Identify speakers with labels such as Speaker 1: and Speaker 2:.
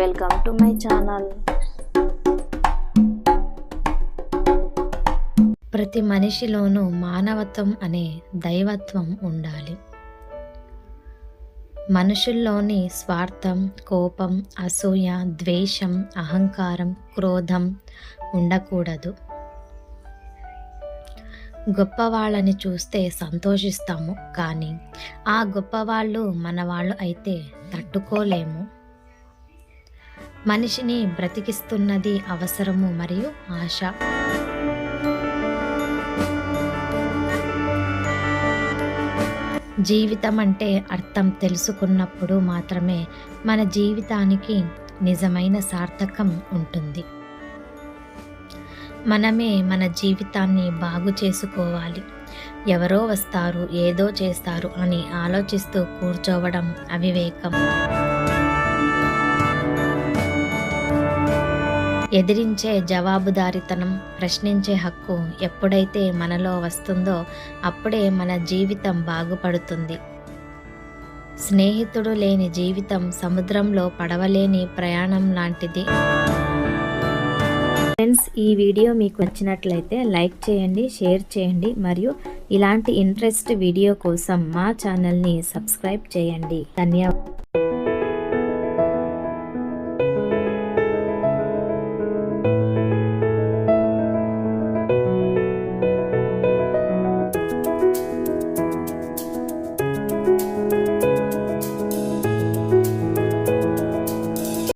Speaker 1: Welcome to my channel
Speaker 2: ప్రతి మనిషిలోనూ మానవత్వం అనే దైవత్వం ఉండాలి. మనుషుల్లోని స్వార్థం కోపం అసూయ ద్వేషం అహంకారం క్రోధం ఉండకూడదు. గొప్పవాళ్ళని చూస్తే సంతోషిస్తాము కానీ ఆ గొప్పవాళ్ళు మనవాళ్ళు అయితే తట్టుకోలేము. మనిషిని బ్రతికిస్తున్నది అవసరము మరియు ఆశ. జీవితం అంటే అర్థం తెలుసుకున్నప్పుడు మాత్రమే మన జీవితానికి నిజమైన సార్థకం ఉంటుంది. మనమే మన జీవితాన్ని బాగు చేసుకోవాలి. ఎవరో వస్తారు ఏదో చేస్తారు అని ఆలోచిస్తూ కూర్చోవడం అవివేకం. ఎదిరించే జవాబుదారితనం ప్రశ్నించే హక్కు ఎప్పుడైతే మనలో వస్తుందో అప్పుడే మన జీవితం బాగుపడుతుంది. స్నేహితుడు లేని జీవితం సముద్రంలో పడవలేని ప్రయాణం లాంటిది.
Speaker 1: ఫ్రెండ్స్ ఈ వీడియో మీకు నచ్చినట్లయితే లైక్ చేయండి షేర్ చేయండి మరియు ఇలాంటి ఇంట్రెస్ట్ వీడియో కోసం మా ఛానల్ని సబ్స్క్రైబ్ చేయండి. ధన్యవాదాలు.